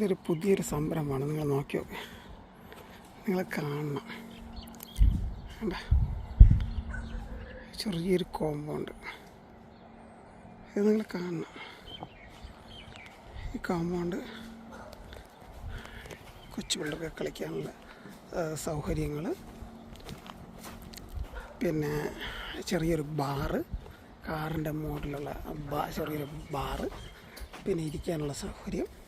ഇതൊരു പുതിയൊരു സംരംഭമാണ്. നിങ്ങൾ നോക്കി നോക്ക്. നിങ്ങൾ കാണണം. കണ്ട? ചെറിയൊരു കോമ്പൗണ്ട് ഇത് നിങ്ങൾ കാണണം. ഈ കോമ്പൗണ്ട് കൊച്ചു പിള്ളേർക്ക് കളിക്കാനുള്ള സൗകര്യങ്ങൾ. പിന്നെ ചെറിയൊരു ബാറ് കാറിന്റെ മോഡലുള്ള ബാ ചെറിയൊരു ബാറ്. പിന്നെ ഇരിക്കാനുള്ള സൗകര്യം.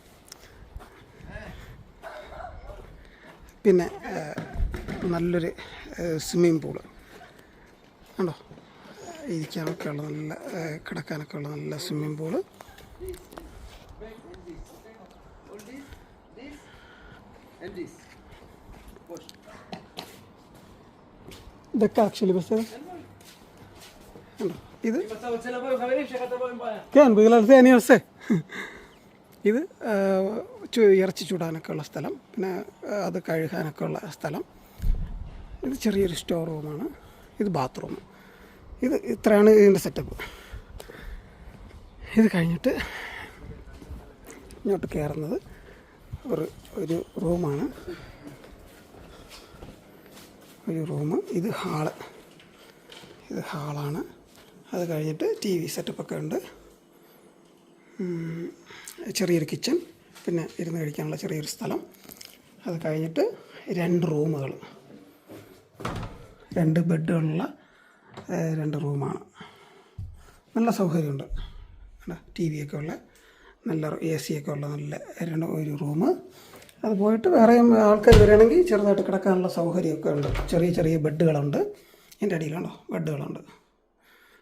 പിന്നെ നല്ലൊരു സ്വിമ്മിങ് പൂൾ. ഉണ്ടോ ഇരിക്കാനൊക്കെ ഉള്ള നല്ല കിടക്കാനൊക്കെ ഉള്ള നല്ല സ്വിമ്മിങ് പൂൾ. ഇതൊക്കെ ആക്ച്വലി ബസ് ഇത്? ക്യാൻ ബിഗലാർസേ അനിയർസേ ഇത് ഇറച്ചി ചൂടാനൊക്കെ ഉള്ള സ്ഥലം പിന്നെ അത് കഴുകാനൊക്കെ ഉള്ള സ്ഥലം. ഇത് ചെറിയൊരു സ്റ്റോർ റൂമാണ് ഇത് ബാത്റൂം ഇത് ഇത്രയാണ് ഇതിന്റെ സെറ്റപ്പ് ഇത് കഴിഞ്ഞിട്ട് ഇങ്ങോട്ട് കയറുന്നത് ഒരു ഒരു റൂമാണ് ഒരു റൂം ഇത് ഹാൾ ഇത് ഹാളാണ് അത് കഴിഞ്ഞിട്ട് ടി വി സെറ്റപ്പൊക്കെ ഉണ്ട്. ചെറിയൊരു കിച്ചൺ പിന്നെ ഇരുന്ന് കഴിക്കാനുള്ള ചെറിയൊരു സ്ഥലം. അത് കഴിഞ്ഞിട്ട് രണ്ട് റൂമുകൾ. രണ്ട് ബെഡുകളുള്ള രണ്ട് റൂമാണ്. നല്ല സൗകര്യമുണ്ട്. ടി വി ഒക്കെ ഉള്ള നല്ല എ സി ഒക്കെ ഉള്ള നല്ല രണ്ട് ഒരു റൂം അത് പോയിട്ട് വേറെ ആൾക്കാർ വരികയാണെങ്കിൽ ചെറുതായിട്ട് കിടക്കാനുള്ള സൗകര്യമൊക്കെ ഉണ്ട്. ചെറിയ ചെറിയ ബെഡുകളുണ്ട്. എന്റെ അടിയിലുണ്ടോ ബെഡുകളുണ്ട്.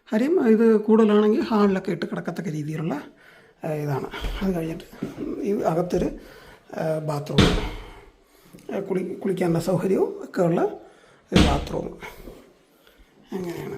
കാര്യം ഇത് കൂടുതലാണെങ്കിൽ ഹാളിലൊക്കെ ഇട്ട് കിടക്കത്തക്ക രീതിയിലുള്ള ഇതാണ്. അത് കഴിഞ്ഞിട്ട് ഈ അകത്തൊരു ബാത്റൂം കുളി കുളിക്കാനുള്ള സൗകര്യവും ഒക്കെ ഉള്ള ഒരു ബാത്റൂം അങ്ങനെയാണ്.